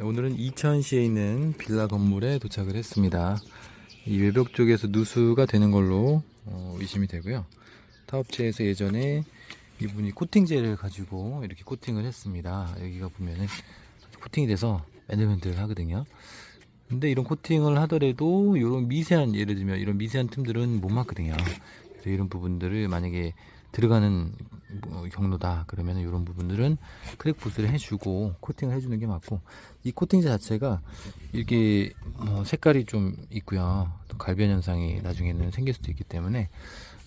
네, 오늘은 이천시에 있는 빌라 건물에 도착을 했습니다. 이 외벽 쪽에서 누수가 되는 걸로 어, 의심이 되고요. 타업체에서 예전에 이분이 코팅제를 가지고 이렇게 코팅을 했습니다. 여기가 보면은 코팅이 돼서 맨들맨들 하거든요. 근데 이런 코팅을 하더라도 이런 미세한 예를 들면 이런 미세한 틈들은 못 막거든요. 그래서 이런 부분들을 만약에 들어가는 뭐 경로다 그러면 이런 부분들은 크랙 붓을 해주고 코팅을 해주는 게 맞고 이 코팅제 자체가 이렇게 뭐 색깔이 좀 있고요 또 갈변 현상이 나중에는 생길 수도 있기 때문에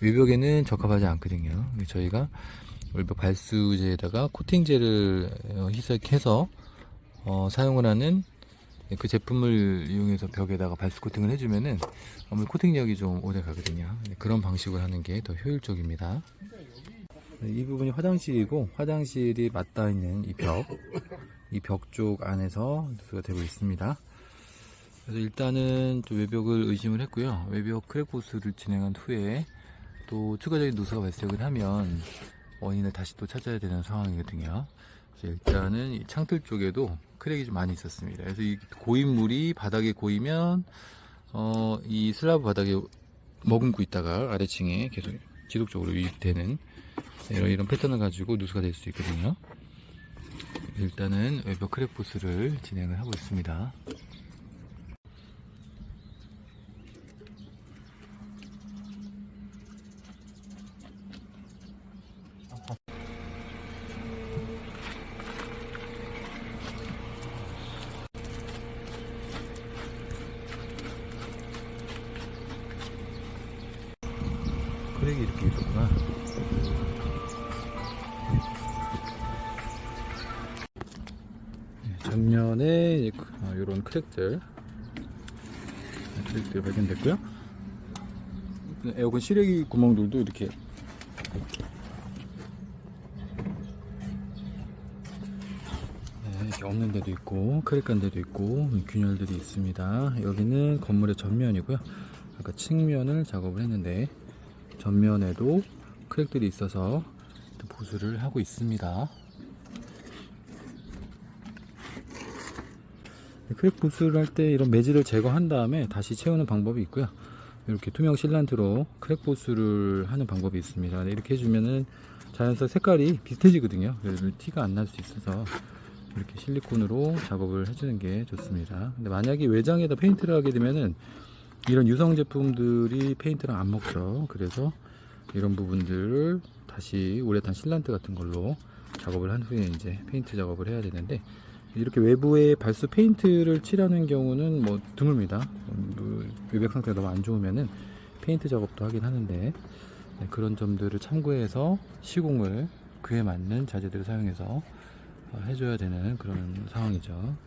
외벽에는 적합하지 않거든요 저희가 외벽 발수제에다가 코팅제를 어, 희석해서 어, 사용을 하는 그 제품을 이용해서 벽에다가 발수 코팅을 해주면은 아무래도 코팅력이 좀 오래 가거든요. 네, 그런 방식으로 하는 게 더 효율적입니다. 네, 이 부분이 화장실이고 화장실이 맞닿아 있는 이 벽, 이 벽 쪽 안에서 누수가 되고 있습니다. 그래서 일단은 좀 외벽을 의심을 했고요. 외벽 크랙 보스를 진행한 후에 또 추가적인 누수가 발생을 하면 원인을 다시 또 찾아야 되는 상황이거든요. 일단은 이 창틀 쪽에도 크랙이 좀 많이 있었습니다. 그래서 이 고인 물이 바닥에 고이면 어, 이 슬라브 바닥에 머금고 있다가 아래층에 계속 지속적으로 유입되는 이런, 이런 패턴을 가지고 누수가 될 수 있거든요. 일단은 외벽 크랙 보스를 진행을 하고 있습니다. 크랙이 이렇게 있었구나. 네, 전면에 이런 크랙들, 네, 크랙들이 발견됐고요. 에어컨 실외기 구멍들도 이렇게 네, 없는 데도 있고 크랙간 데도 있고 균열들이 있습니다. 여기는 건물의 전면이고요. 아까 측면을 작업을 했는데 전면에도 크랙들이 있어서 또 보수를 하고 있습니다. 크랙 보수를 할 때 이런 매질을 제거한 다음에 다시 채우는 방법이 있고요. 이렇게 투명 실란트로 크랙 보수를 하는 방법이 있습니다. 네, 이렇게 해주면은 자연스레 색깔이 비슷해지거든요. 그래서 티가 안 날 수 있어서 이렇게 실리콘으로 작업을 해주는 게 좋습니다. 근데 만약에 외장에다 페인트를 하게 되면은 이런 유성 제품들이 페인트랑 안 먹죠. 그래서 이런 부분들을 다시 우레탄 실란트 같은 걸로 작업을 한 후에 이제 페인트 작업을 해야 되는데 이렇게 외부에 발수 페인트를 칠하는 경우는 뭐 드뭅니다. 뭐 외벽 상태가 너무 안 좋으면은 페인트 작업도 하긴 하는데 네, 그런 점들을 참고해서 시공을 그에 맞는 자재들을 사용해서 어, 해줘야 되는 그런 상황이죠.